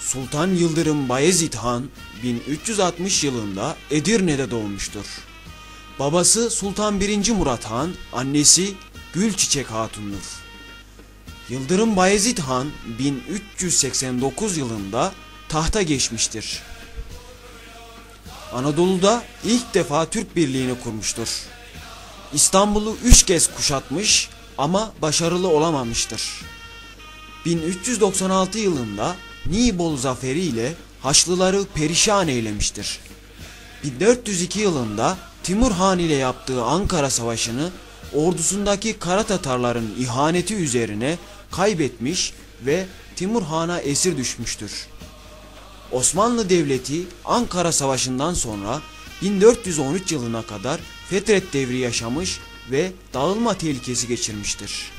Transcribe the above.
Sultan Yıldırım Bayezid Han 1360 yılında Edirne'de doğmuştur. Babası Sultan 1. Murat Han, annesi Gülçiçek Hatun'dur. Yıldırım Bayezid Han 1389 yılında tahta geçmiştir. Anadolu'da ilk defa Türk birliğini kurmuştur. İstanbul'u üç kez kuşatmış ama başarılı olamamıştır. 1396 yılında Nibolu zaferi ile Haçlıları perişan eylemiştir. 1402 yılında Timur Han ile yaptığı Ankara Savaşı'nı ordusundaki Kara Tatarların ihaneti üzerine kaybetmiş ve Timur Han'a esir düşmüştür. Osmanlı Devleti Ankara Savaşı'ndan sonra 1413 yılına kadar Fetret devri yaşamış ve dağılma tehlikesi geçirmiştir.